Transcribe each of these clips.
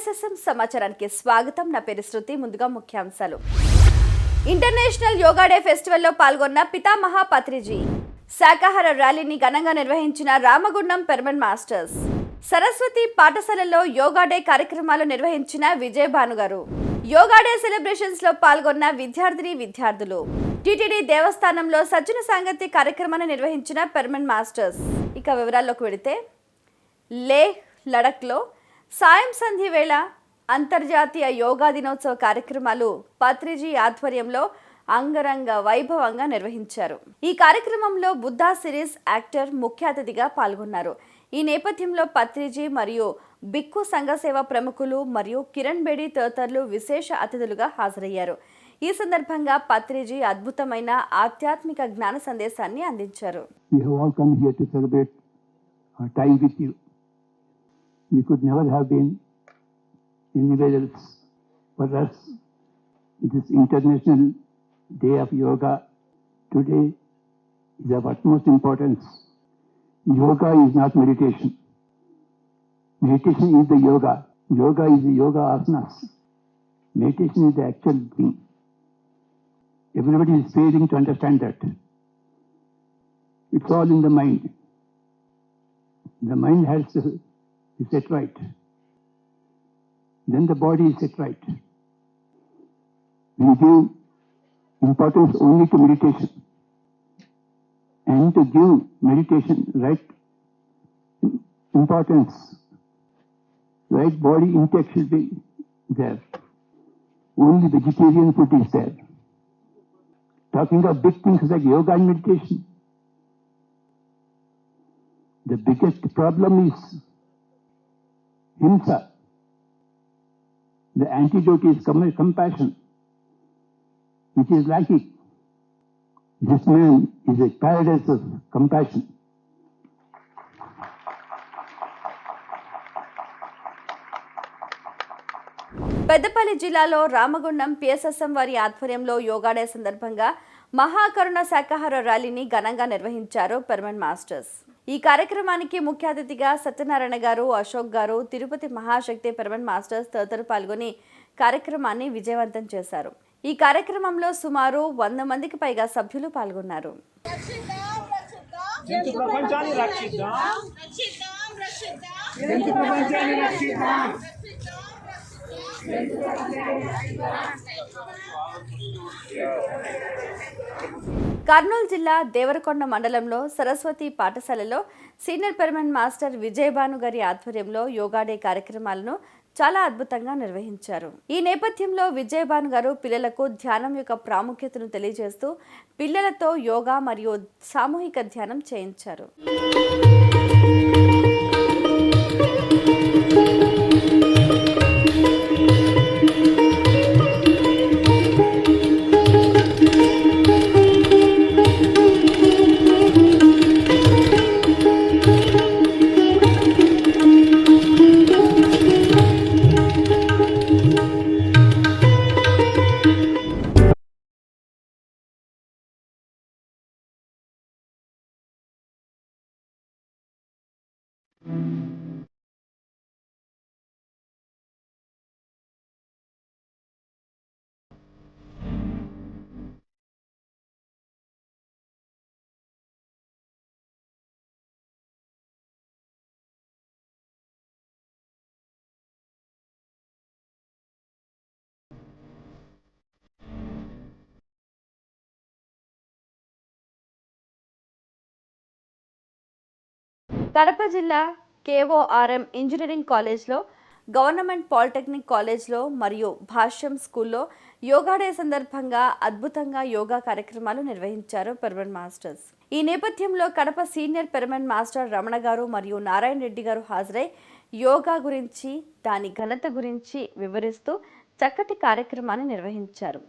నమస్కారం సమాచారానికి స్వాగతం. నా పేరు శృతి ముందుగా ముఖ్యాంశాలు. ఇంటర్నేషనల్ యోగా డే ఫెస్టివల్లో పాల్గొన్న పితామహ పత్రిజీ శాకాహార ర్యాలీని ఘనంగా నిర్వహించిన రామగుండం పెర్మన్ మాస్టర్స్. సరస్వతి పాఠశాలలో యోగా డే కార్యక్రమాలు నిర్వహించిన విజయ్ భానుగారు యోగా డే సెలబ్రేషన్స్లో పాల్గొన్న విద్యార్థిని విద్యార్థులు. టిటిడి దేవస్థానంలో సజ్జన సాంగత్య కార్యక్రమాన్ని నిర్వహించిన పెర్మన్ మాస్టర్స్. ఇక వివరాల్లోకి వెళితే లే లడఖ్లో సాయం సంధి వేళ అంతర్జాతీయ యోగా దినోత్సవ కార్యక్రమాలు పత్రిజీ ఆధ్వర్యంలో అంగరంగ వైభవంగా నిర్వహించారు. ఈ కార్యక్రమంలో బుద్ధా సిరీస్ యాక్టర్ ముఖ్య అతిథిగా పాల్గొన్నారు. ఈ నేపథ్యంలో పత్రిజీ మరియు బిక్కు సంఘ సేవ ప్రముఖులు మరియు కిరణ్ బేడి తదితరులు విశేష అతిథులుగా హాజరయ్యారు. ఈ సందర్భంగా పత్రిజీ అద్భుతమైన ఆధ్యాత్మిక జ్ఞాన సందేశాన్ని అందించారు. We could never have been anywhere else. For us, this International Day of Yoga today is of utmost importance. Yoga is not meditation. Meditation is the yoga. Yoga is the yoga asanas. Meditation is the actual thing. Everybody is failing to understand that. It's all in the mind. The mind has be set right. Then the body is set right. We give importance only to meditation. And to give meditation right importance, right body intake should be there. Only vegetarian food is there. Talking of big things like yoga and meditation, the biggest problem is himsa. The antidote is com- compassion, which is lacking. This man is a paradise of compassion. Peddapalli జిల్లాలో Ramagundam PSSM వారి ఆధ్వర్యంలో yoga day సందర్భంగా మహాకరుణ శాకాహార ర్యాలీని ఘనంగా నిర్వహించారు పెర్మన్ masters ఈ కార్యక్రమానికి ముఖ్య అతిథిగా సత్యనారాయణ గారు అశోక్ గారు తిరుపతి మహాశక్తి పెర్మన్ మాస్టర్స్ తదితరులు పాల్గొని కార్యక్రమాన్ని విజయవంతం చేశారు. ఈ కార్యక్రమంలో సుమారు వంద మందికి పైగా సభ్యులు పాల్గొన్నారు. ప్రపంచాన్ని కర్నూలు జిల్లా దేవరకొండ మండలంలో సరస్వతి పాఠశాలలో సీనియర్ పెర్మనెంట్ మాస్టర్ విజయభాను గారి ఆధ్వర్యంలో యోగా డే కార్యక్రమాలను చాలా అద్భుతంగా నిర్వహించారు. ఈ నేపథ్యంలో విజయభాను గారు పిల్లలకు ధ్యానం యొక్క ప్రాముఖ్యతను తెలియజేస్తూ పిల్లలతో యోగా మరియు సామూహిక ధ్యానం చేయించారు. కడప జిల్లా కేఓఆర్ఎం ఇంజనీరింగ్ కాలేజ్లో గవర్నమెంట్ పాలిటెక్నిక్ కాలేజ్లో మరియు భాష్యం స్కూల్లో యోగా డే సందర్భంగా అద్భుతంగా యోగా కార్యక్రమాలు నిర్వహించారు పెర్మన్ మాస్టర్స్. ఈ నేపథ్యంలో కడప సీనియర్ పెర్మన్ మాస్టర్ రమణ గారు మరియు నారాయణ రెడ్డి గారు హాజరై యోగా గురించి దాని ఘనత గురించి వివరిస్తూ చక్కటి కార్యక్రమాన్ని నిర్వహించారు.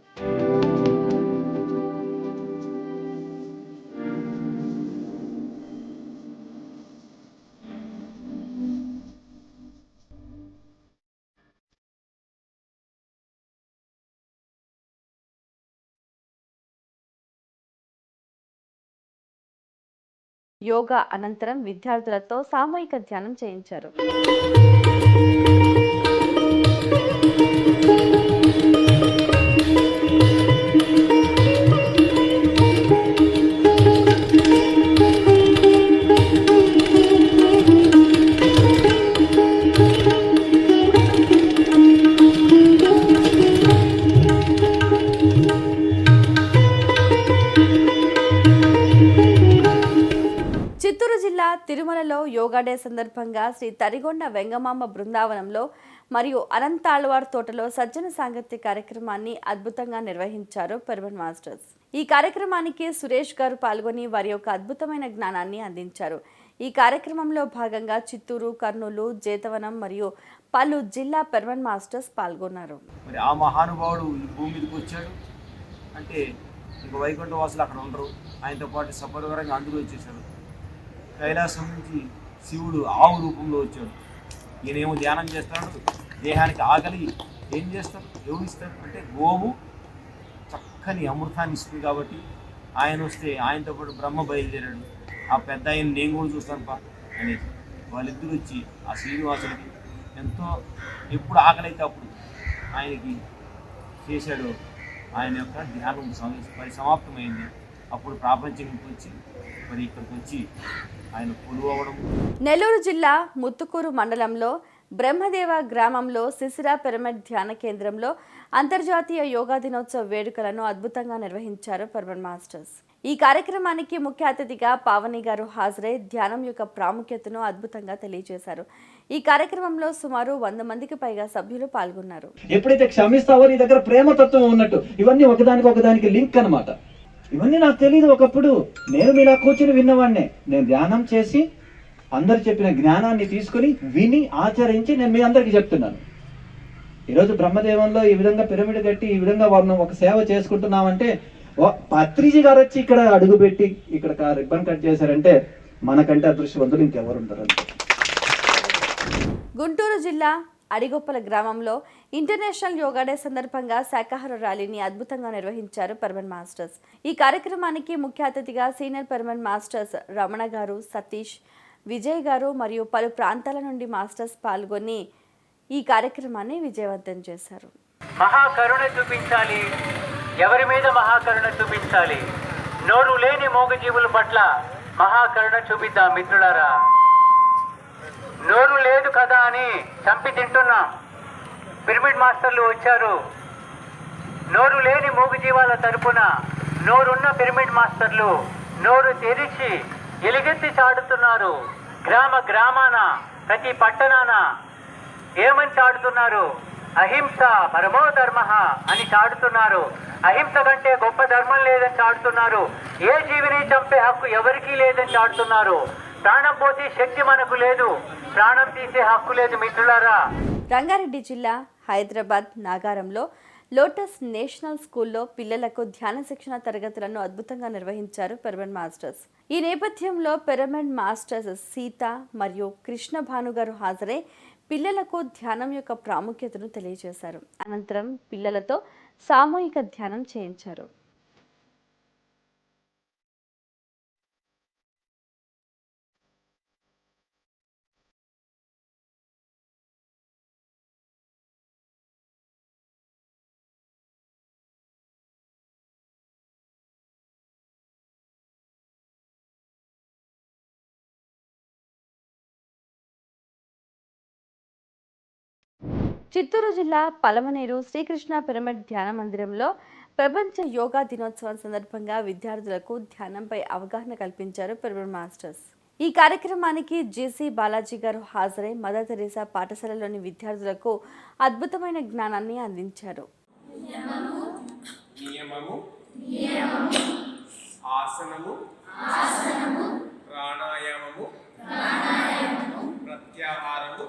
యోగా అనంతరం విద్యార్థులతో సామూహిక ధ్యానం చేయించారు. తిరుమలలో యోగా డే సందర్భంగా శ్రీ తరిగొండ వెంగమాంబ బృందావనంలో మరియు అనంతాళ్వార్ తోటలో సజ్జన సాంగత్య కార్యక్రమాన్ని అద్భుతంగా నిర్వహించారు పెర్బన్ మాస్టర్స్. ఈ కార్యక్రమానికి సురేష్ గారు పాల్గొని వారి యొక్క అద్భుతమైన జ్ఞానాన్ని అందించారు. ఈ కార్యక్రమంలో భాగంగా చిత్తూరు కర్నూలు జేతవనం మరియు పలు జిల్లా పెర్మన్ మాస్టర్స్ పాల్గొన్నారు. మరి ఆ మహానుభావుడు ఈ భూమి మీదకి వచ్చాడు. అంటే ఇంక వైకుంఠవాసులు అక్కడ ఉండరు. ఆయనతో పాటు సపరివరంగా అందరూ వచ్చేసారు. కైలాసం నుంచి శివుడు ఆవు రూపంలో వచ్చాడు. ఈయనేమో ధ్యానం చేస్తాడు దేహానికి ఆకలి ఏం చేస్తాడు ఎవరు అంటే గోవు చక్కని అమృతాన్ని ఇస్తుంది కాబట్టి ఆయన వస్తే ఆయనతో పాటు బ్రహ్మ బయలుదేరాడు. ఆ పెద్ద ఆయన నేను కూడా చూస్తాను పా అనేసి. వాళ్ళిద్దరు వచ్చి ఆ శ్రీనివాసుడికి ఎంతో ఎప్పుడు ఆకలి అయితే అప్పుడు ఆయనకి చేశాడు. ఆయన యొక్క ధ్యానం సమ- పరిసమాప్తమైంది. అప్పుడు ప్రాపంచం వచ్చి మరి ఇక్కడికి వచ్చి ఆయన నెల్లూరు జిల్లా ముత్తుకూరు మండలంలో బ్రహ్మదేవ గ్రామంలో సిసిరా పిరమిడ్ ధ్యాన కేంద్రంలో అంతర్జాతీయ యోగా దినోత్సవ వేడుకలను అద్భుతంగా నిర్వహించారు పర్వన్ మాస్టర్స్. ఈ కార్యక్రమానికి ముఖ్య అతిథిగా పావని గారు హాజరై ధ్యానం యొక్క ప్రాముఖ్యతను అద్భుతంగా తెలియజేశారు. ఈ కార్యక్రమంలో సుమారు వంద మందికి పైగా సభ్యులు పాల్గొన్నారు. ఎప్పుడైతే క్షమిస్తావో నీ దగ్గర ప్రేమతత్వం ఉన్నట్టు ఇవన్నీ ఒకదానికి ఒకదానికి లింక్ అన్నమాట. ఇవన్నీ నాకు తెలియదు ఒకప్పుడు నేను ఇలా కూర్చుని విన్నవాడినే నేను ధ్యానం చేసి అందరు చెప్పిన జ్ఞానాన్ని తీసుకుని విని ఆచరించి నేను మీ అందరికి చెప్తున్నాను. ఈరోజు బ్రహ్మదేవంలో ఈ విధంగా పిరమిడ్ కట్టి ఈ విధంగా వారిని ఒక సేవ చేసుకుంటున్నామంటే ఓ- పత్రిజీ గారు వచ్చి ఇక్కడ అడుగుపెట్టి ఇక్కడ రిబ్బన్ కట్ చేశారంటే మనకంటే అదృష్టవంతులు ఇంకెవరుంటారు గుంటూరు జిల్లా అడిగొప్పల గ్రామంలో ఇంటర్నేషనల్ యోగా డే సందర్భంగా శాకాహార ర్యాలీని అద్భుతంగా నిర్వహించారు పర్మన్ మాస్టర్స్. ఈ కార్యక్రమానికి ముఖ్య అతిథిగా సీనియర్ పర్మన్ మాస్టర్స్ రమణ గారు సతీష్ విజయ్ గారు మరియు పలు ప్రాంతాల నుండి మాస్టర్స్ పాల్గొని ఈ కార్యక్రమాన్ని విజయవంతం చేశారు. మహాకరుణ చూపించాలి. ఎవరి మీద మహాకరుణ చూపించాలి? నోరు లేని మోగజీవుల పట్ల మహాకరుణ చూపిద్దాం మిత్రులారా. నోరు లేదు కదా అని చంపి తింటున్నాం. పిరమిడ్ మాస్టర్లు వచ్చారు. నోరు లేని మూగజీవాల తరపున నోరున్న పిరమిడ్ మాస్టర్లు నోరు తెరిచి ఎలుగెత్తి చాడుతున్నారు గ్రామ గ్రామాన ప్రతి పట్టణాన ఏమని చాడుతున్నారు అహింస పరమో ధర్మ అని చాడుతున్నారు అహింస కంటే గొప్ప ధర్మం లేదని చాడుతున్నారు ఏ జీవిని చంపే హక్కు ఎవరికీ లేదని చాడుతున్నారు ప్రాణం పోసే శక్తి మనకు లేదు. ప్రాణం తీసే హక్కు లేదు మిత్రులారా. రంగారెడ్డి జిల్లా హైదరాబాద్ నాగారంలో లోటస్ నేషనల్ స్కూల్లో పిల్లలకు ధ్యాన శిక్షణ తరగతులను అద్భుతంగా నిర్వహించారు పెరమన్ మాస్టర్స్. ఈ నేపథ్యంలో పిరమిడ్ మాస్టర్స్ సీత మరియు కృష్ణ భాను గారు హాజరై పిల్లలకు ధ్యానం యొక్క ప్రాముఖ్యతను తెలియజేశారు. అనంతరం పిల్లలతో సామూహిక ధ్యానం చేయించారు. చిత్తూరు జిల్లా పలమనేరు శ్రీకృష్ణ పిరమిడ్ ధ్యాన మందిరంలో ప్రపంచ యోగా దినోత్సవం సందర్భంగా విద్యార్థులకు ధ్యానంపై అవగాహన కల్పించారు పిరమిడ్ మాస్టర్స్. ఈ కార్యక్రమానికి జేసీ బాలాజీ గారు హాజరై మదర్ తెరీసా పాఠశాలలోని విద్యార్థులకు అద్భుతమైన జ్ఞానాన్ని అందించారు. నియమము ఆసనము ప్రాణాయామము ప్రత్యాహారము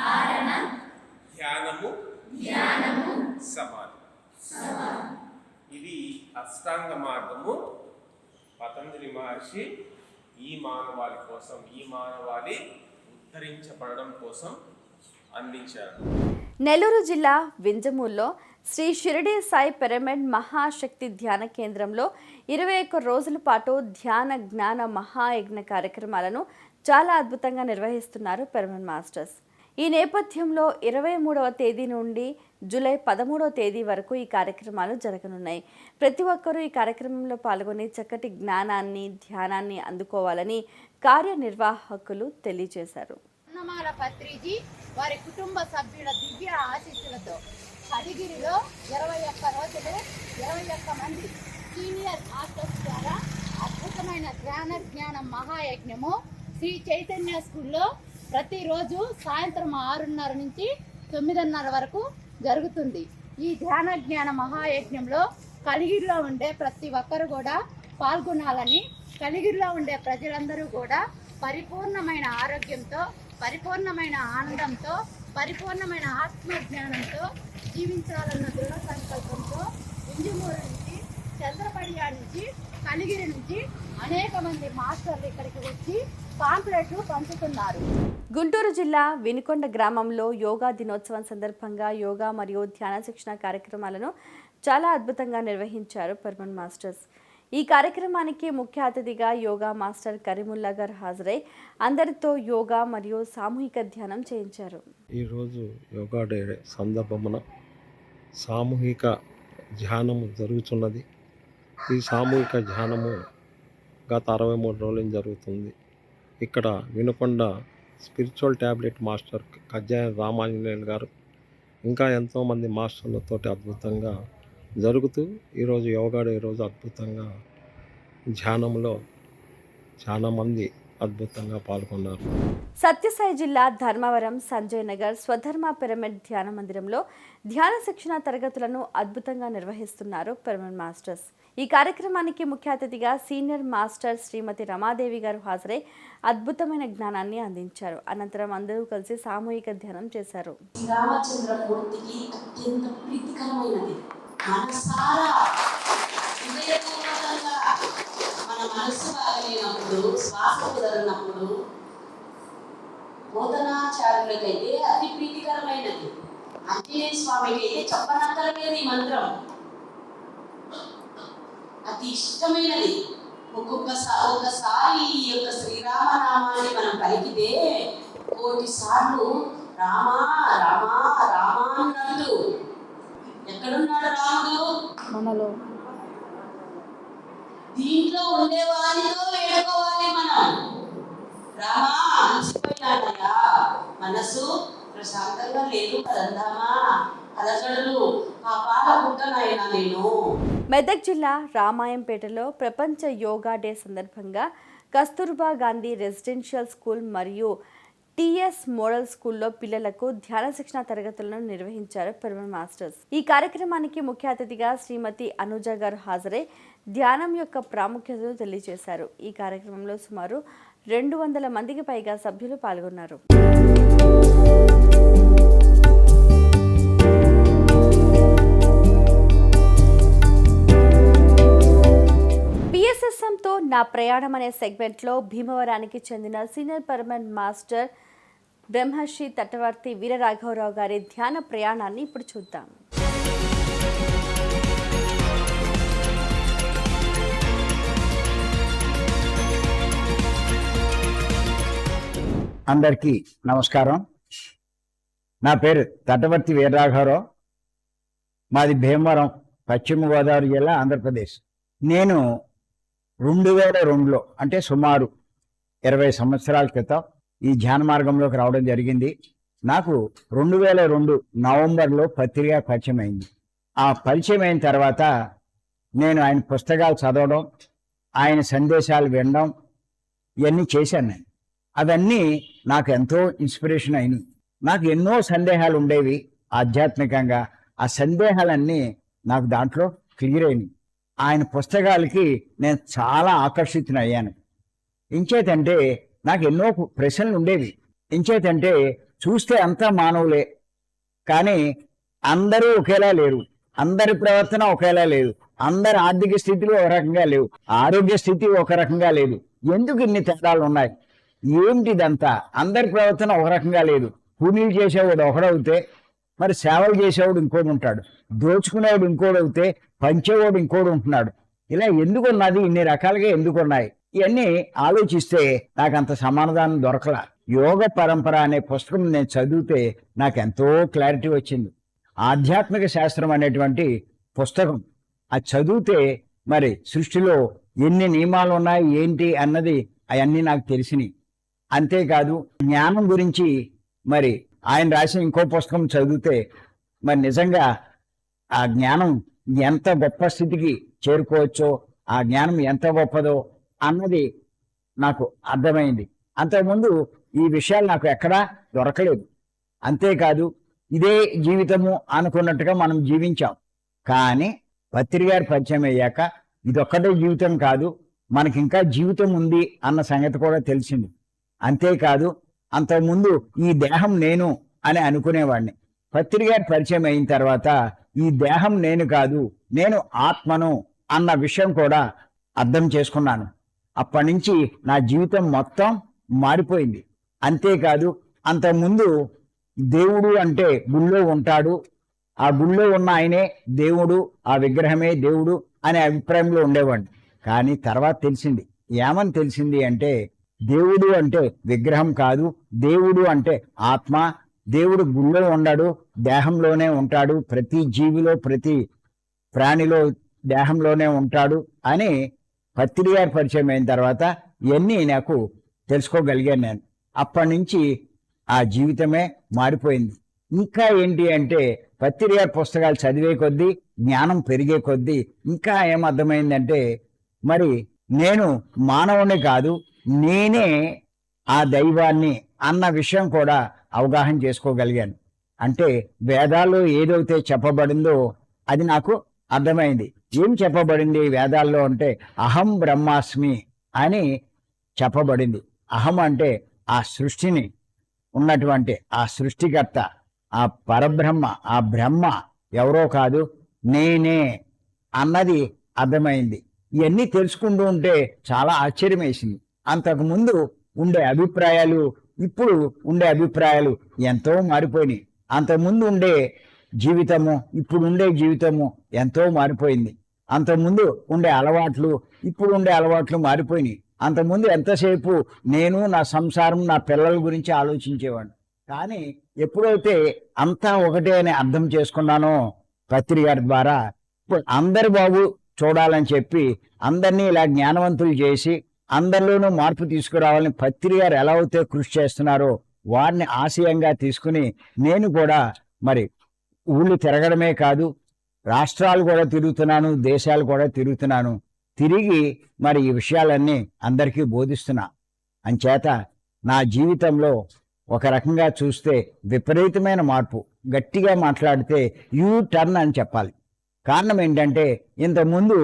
ధారణ ధ్యానము సమాధి. ఇది అష్టాంగ మార్గము. పతంజలి మహర్షి ఈ మానవాళి కోసం ఈ మానవాళి ఉద్ధరించబడడం కోసం అందించారు. నెల్లూరు జిల్లా వింజమూరులో శ్రీ షిరిడి సాయి పిరమిడ్ మహాశక్తి ధ్యాన కేంద్రంలో ఇరవై ఒక్క రోజుల పాటు ధ్యాన జ్ఞాన మహాయజ్ఞ కార్యక్రమాలను చాలా అద్భుతంగా నిర్వహిస్తున్నారు పెర్మన్ మాస్టర్స్. ఈ నేపథ్యంలో ఇరవై మూడవ తేదీ నుండి జూలై పదమూడవ తేదీ వరకు ఈ కార్యక్రమాలు జరగనున్నాయి. ప్రతి ఒక్కరూ ఈ కార్యక్రమంలో పాల్గొని చక్కటి జ్ఞానాన్ని ధ్యానాన్ని అందుకోవాలని కార్యనిర్వాహకులు తెలియజేశారు. అన్నమాల పత్రిజీ వారి కుటుంబ సభ్యుల దివ్య ఆశీస్సులతో కలిగిరిలో ఇరవై ఒక్క రోజులు ఇరవై ఒక్క మంది సీనియర్ మాస్టర్స్ ద్వారా అద్భుతమైన ధ్యాన జ్ఞానం మహాయజ్ఞము శ్రీ చైతన్య స్కూల్లో ప్రతిరోజు సాయంత్రం ఆరున్నర నుంచి తొమ్మిదిన్నర వరకు జరుగుతుంది. ఈ ధ్యాన జ్ఞాన మహాయజ్ఞంలో కలిగిరిలో ఉండే ప్రతి ఒక్కరు కూడా పాల్గొనాలని కలిగిరిలో ఉండే ప్రజలందరూ కూడా పరిపూర్ణమైన ఆరోగ్యంతో పరిపూర్ణమైన ఆనందంతో పరిపూర్ణమైన ఆత్మజ్ఞానంతో జీవించాలన్న దృఢ సంకల్పంతో ఇంజమూరు నుంచి చంద్రపడియా నుంచి కలిగిరి నుంచి అనేక మంది మాస్టర్లు ఇక్కడికి వచ్చి పాంప్లెట్లు పంచుతున్నారు గుంటూరు జిల్లా వినుకొండ గ్రామంలో యోగా దినోత్సవం సందర్భంగా యోగా మరియు ధ్యాన శిక్షణ కార్యక్రమాలను చాలా అద్భుతంగా నిర్వహించారు పర్మన్ మాస్టర్స్. ఈ కార్యక్రమానికి ముఖ్య అతిథిగా యోగా మాస్టర్ కరీముల్లా గారు హాజరై అందరితో యోగా మరియు సామూహిక ధ్యానం చేయించారు. ఈరోజు యోగా డే సందర్భమున సామూహిక ధ్యానము జరుగుతున్నది. ఈ సామూహిక ధ్యానము గత అరవై మూడు రోజుల జరుగుతుంది. ఇక్కడ Vinukonda spiritual tablet master Kajjaya Ramanjaneyulu garu ఇంకా ఎంతోమంది మాస్టర్లతోటి అద్భుతంగా జరుగుతూ ఈరోజు యోగాడు ఈరోజు అద్భుతంగా ధ్యానంలో చాలామంది అద్భుతంగా పాల్గొన్నారు. సత్యసాయి జిల్లా ధర్మవరం సంజయ్ నగర్ స్వధర్మ పిరమిడ్ ధ్యాన మందిరంలో ధ్యాన శిక్షణ తరగతులను అద్భుతంగా నిర్వహిస్తున్నారు పిరమిడ్ మాస్టర్స్. ఈ కార్యక్రమానికి ముఖ్య అతిథిగా సీనియర్ మాస్టర్ శ్రీమతి రమాదేవి గారు హాజరై అద్భుతమైన జ్ఞానాన్ని అందించారు. అనంతరం అందరూ కలిసి సామూహిక ధ్యానం చేశారు. శ్రీరామచంద్రమూర్తికి అత్యంత ప్రీతికరమైనది. మనసారా మనసు బాగలేనప్పుడు శ్వాస కుదరనప్పుడు బోధనాచార్యులకైతే అతి ప్రీతికరమైనది. ఆంజనేయ స్వామికి అయితే చెప్పనక్కర్లేదు ఈ మంత్రం. అతి ఇష్టమైనది. ఒక్కొక్కసారి ఒక్కసారి ఈ యొక్క శ్రీరామనామాన్ని మనం పలికితే కోటి సార్లు రామా రామా రామా అన్నట్టు ఎక్కడున్నాడు రాముడు? మనలో. దీంట్లో ఉండే వారితో వేడుకోవాలి మనం. రామా అలసిపోయినానయ్యా మనసు ప్రశాంతంగా లేదు కదందామా? అలజడులు ఆ పుట్టనైనా నేను. మెదక్ జిల్లా రామాయంపేటలో ప్రపంచ యోగా డే సందర్భంగా కస్తూర్బా గాంధీ రెసిడెన్షియల్ స్కూల్ మరియు టిఎస్ మోడల్ స్కూల్లో పిల్లలకు ధ్యాన శిక్షణ తరగతులను నిర్వహించారు పెర్మన్ మాస్టర్స్. ఈ కార్యక్రమానికి ముఖ్య అతిథిగా శ్రీమతి అనుజ గారు హాజరై ధ్యానం యొక్క ప్రాముఖ్యతను తెలియజేశారు. ఈ కార్యక్రమంలో సుమారు రెండు వందల మందికి పైగా సభ్యులు పాల్గొన్నారు. పిఎస్ఎస్ఎంతో నా ప్రయాణం అనే సెగ్మెంట్లో భీమవరానికి చెందిన సీనియర్ పర్మనెంట్ మాస్టర్ బ్రహ్మర్షి తటవర్తి వీరరాఘవరావు గారి ధ్యాన ప్రయాణాన్ని ఇప్పుడు చూద్దాం. అందరికీ నమస్కారం. నా పేరు తటవర్తి వీరరాఘవరావు. మాది భీమవరం పశ్చిమ గోదావరి జిల్లా ఆంధ్రప్రదేశ్. నేను రెండు వేల రెండులో అంటే సుమారు ఇరవై సంవత్సరాల క్రితం ఈ ధ్యాన మార్గంలోకి రావడం జరిగింది. నాకు రెండు వేల రెండు నవంబర్లో పత్రిక పరిచయం అయింది ఆ పరిచయం అయిన తర్వాత నేను ఆయన పుస్తకాలు చదవడం ఆయన సందేశాలు వినడం ఇవన్నీ చేశాను నేను. అవన్నీ నాకు ఎంతో ఇన్స్పిరేషన్ అయినాయి. నాకు ఎన్నో సందేహాలు ఉండేవి ఆధ్యాత్మికంగా. ఆ సందేహాలన్నీ నాకు దాంట్లో క్లియర్ అయినాయి. ఆయన పుస్తకాలకి నేను చాలా ఆకర్షితునయ్యాను ఇంచేతంటే నాకు ఎన్నో ప్రశ్నలు ఉండేవి. ఇంచేతంటే చూస్తే అంతా మానవులే. కానీ అందరూ ఒకేలా లేరు. అందరి ప్రవర్తన ఒకేలా లేదు. అందరి ఆర్థిక స్థితిలో ఒక రకంగా లేవు. ఆరోగ్య స్థితి ఒక రకంగా లేదు. ఎందుకు ఇన్ని తేడాలు ఉన్నాయి? ఏంటిదంతా? అందరి ప్రవర్తన ఒక రకంగా లేదు. కూలీలు చేసేవాడు ఒకడవుతే మరి సేవలు చేసేవాడు ఇంకోడు ఉంటాడు. దోచుకునేవాడు ఇంకోడవుతే పంచేవాడు ఇంకోడు ఉంటున్నాడు. ఇలా ఎందుకు ఉన్నది ఇన్ని రకాలుగా ఎందుకు ఉన్నాయి ఇవన్నీ ఆలోచిస్తే నాకు అంత సమాధానం దొరకలా. యోగ పరంపర అనే పుస్తకం నేను చదివితే నాకు ఎంతో క్లారిటీ వచ్చింది. ఆధ్యాత్మిక శాస్త్రం అనేటువంటి పుస్తకం. అది చదివితే మరి సృష్టిలో ఎన్ని నియమాలు ఉన్నాయి ఏంటి అన్నది అవన్నీ నాకు తెలిసినాయి. అంతేకాదు జ్ఞానం గురించి మరి ఆయన రాసిన ఇంకో పుస్తకం చదివితే మరి నిజంగా ఆ జ్ఞానం ఎంత గొప్ప స్థితికి చేరుకోవచ్చో ఆ జ్ఞానం ఎంత గొప్పదో అన్నది నాకు అర్థమైంది. అంతకుముందు ఈ విషయాలు నాకు ఎక్కడా దొరకలేదు. అంతేకాదు ఇదే జీవితము అనుకున్నట్టుగా మనం జీవించాం. కానీ పత్రి పరిచయం అయ్యాక ఇదొక్కటే జీవితం కాదు మనకి ఇంకా జీవితం ఉంది అన్న సంగతి కూడా తెలిసింది. అంతేకాదు అంతకుముందు ఈ దేహం నేను అని అనుకునేవాడిని. పత్రి పరిచయం అయిన తర్వాత ఈ దేహం నేను కాదు నేను ఆత్మను అన్న విషయం కూడా అర్థం చేసుకున్నాను. అప్పటి నుంచి నా జీవితం మొత్తం మారిపోయింది. అంతేకాదు అంతకుముందు దేవుడు అంటే గుళ్ళో ఉంటాడు. ఆ గుళ్ళో ఉన్న ఆయనే దేవుడు ఆ విగ్రహమే దేవుడు అనే అభిప్రాయంలో ఉండేవాడిని. కానీ తర్వాత తెలిసింది ఏమని తెలిసింది అంటే దేవుడు అంటే విగ్రహం కాదు దేవుడు అంటే ఆత్మ దేవుడు గుళ్ళో ఉండడు దేహంలోనే ఉంటాడు ప్రతి జీవిలో ప్రతి ప్రాణిలో దేహంలోనే ఉంటాడు అని పత్రి పరిచయం అయిన తర్వాత ఇవన్నీ నాకు తెలుసుకోగలిగాను నేను. అప్పటి నుంచి ఆ జీవితమే మారిపోయింది. ఇంకా ఏంటి అంటే పత్రి పుస్తకాలు చదివే కొద్దీ జ్ఞానం పెరిగే కొద్దీ ఇంకా ఏమర్థమైందంటే మరి నేను మానవుని కాదు నేనే ఆ దైవాన్ని అన్న విషయం కూడా అవగాహన చేసుకోగలిగాను. అంటే వేదాల్లో ఏదైతే చెప్పబడిందో అది నాకు అర్థమైంది. ఏం చెప్పబడింది వేదాల్లో అంటే అహం బ్రహ్మాస్మి అని చెప్పబడింది. అహం అంటే ఆ సృష్టిని ఉన్నటువంటి ఆ సృష్టికర్త ఆ పరబ్రహ్మ ఆ బ్రహ్మ ఎవరో కాదు నేనే అన్నది అర్థమైంది. ఇవన్నీ తెలుసుకుంటూ ఉంటే చాలా ఆశ్చర్యం వేసింది అంతకుముందు ఉండే అభిప్రాయాలు ఇప్పుడు ఉండే అభిప్రాయాలు ఎంతో మారిపోయినాయి. అంతకుముందు ఉండే జీవితము ఇప్పుడు ఉండే జీవితము ఎంతో మారిపోయింది. అంతకుముందు ఉండే అలవాట్లు ఇప్పుడు ఉండే అలవాట్లు మారిపోయినాయి. అంతకుముందు ఎంతసేపు నేను నా సంసారం నా పిల్లల గురించి ఆలోచించేవాడు కానీ ఎప్పుడైతే అంతా ఒకటే అని అర్థం చేసుకున్నానో పత్రిక ద్వారా ఇప్పుడు అందరి బాబు చూడాలని చెప్పి అందరినీ ఇలా జ్ఞానవంతులు చేసి అందరిలోనూ మార్పు తీసుకురావాలని పత్రి గారు ఎలా అయితే కృషి చేస్తున్నారో వారిని ఆశయంగా తీసుకుని నేను కూడా మరి ఊళ్ళు తిరగడమే కాదు రాష్ట్రాలు కూడా తిరుగుతున్నాను దేశాలు కూడా తిరుగుతున్నాను తిరిగి మరి ఈ విషయాలన్నీ అందరికీ బోధిస్తున్నా. అంచేత నా జీవితంలో ఒక రకంగా చూస్తే విపరీతమైన మార్పు. గట్టిగా మాట్లాడితే యూ టర్న్ అని చెప్పాలి. కారణం ఏంటంటే ఇంతకుముందు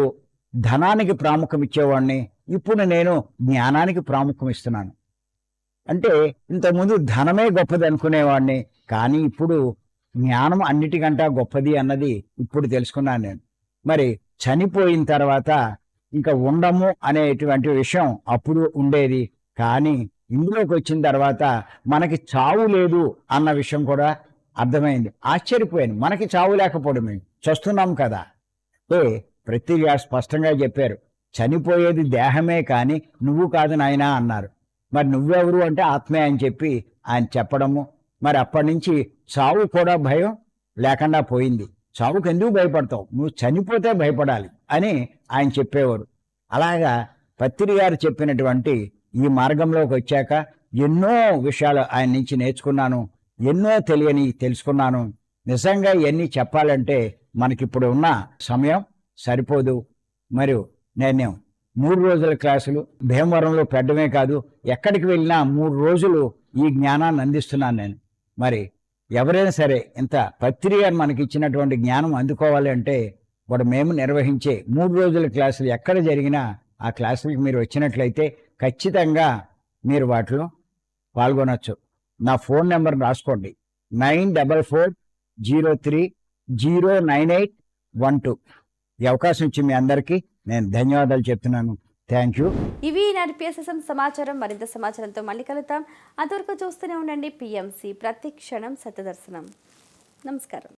ధనానికి ప్రాముఖ్యం ఇచ్చేవాడిని ఇప్పుడు నేను జ్ఞానానికి ప్రాముఖ్యం ఇస్తున్నాను అంటే ఇంతకుముందు ధనమే గొప్పది అనుకునేవాడిని కానీ ఇప్పుడు జ్ఞానం అన్నిటికంటా గొప్పది అన్నది ఇప్పుడు తెలుసుకున్నాను నేను. మరి చనిపోయిన తర్వాత ఇంకా ఉండము అనేటువంటి విషయం అప్పుడు ఉండేది కానీ ఇందులోకి వచ్చిన తర్వాత మనకి చావు లేదు అన్న విషయం కూడా అర్థమైంది. ఆశ్చర్యపోయాను. మనకి చావు లేకపోవడమే. చస్తున్నాం కదా. ఏ ప్రతిగా స్పష్టంగా చెప్పారు. చనిపోయేది దేహమే కానీ నువ్వు కాదు నాయనా అన్నారు. మరి నువ్వెవరు అంటే ఆత్మే అని చెప్పి ఆయన చెప్పడము. మరి అప్పటి నుంచి చావు కూడా భయం లేకుండా పోయింది. చావుకు ఎందుకు భయపడతావు? నువ్వు చనిపోతే భయపడాలి అని ఆయన చెప్పేవారు. అలాగా పత్రి గారు చెప్పినటువంటి ఈ మార్గంలోకి వచ్చాక ఎన్నో విషయాలు ఆయన నుంచి నేర్చుకున్నాను ఎన్నో తెలియని తెలుసుకున్నాను. నిజంగా ఇవన్నీ చెప్పాలంటే మనకిప్పుడు ఉన్న సమయం సరిపోదు. మరియు నేను? మూడు రోజుల క్లాసులు భీమవరంలో పెట్టడమే కాదు ఎక్కడికి వెళ్ళినా మూడు రోజులు ఈ జ్ఞానాన్ని అందిస్తున్నాను నేను. మరి ఎవరైనా సరే ఇంత పత్రిక మనకి ఇచ్చినటువంటి జ్ఞానం అందుకోవాలి అంటే వాడు మేము నిర్వహించే మూడు రోజుల క్లాసులు ఎక్కడ జరిగినా ఆ క్లాసులకు మీరు వచ్చినట్లయితే ఖచ్చితంగా మీరు వాటిలో పాల్గొనవచ్చు నా ఫోన్ నెంబర్ రాసుకోండి. Nine double four zero three zero nine eight one two. ఈ అవకాశం ఇచ్చి మీ అందరికీ నేను ధన్యవాదాలు చెప్తున్నాను. థ్యాంక్ యూ ఇవి ఈనాటి పిఎస్ఎస్ఎం సమాచారం. మరింత సమాచారంతో మళ్ళీ కలుద్దాం. అంతవరకు చూస్తూనే ఉండండి పిఎంసి ప్రతి క్షణం సత్యదర్శనం. నమస్కారం.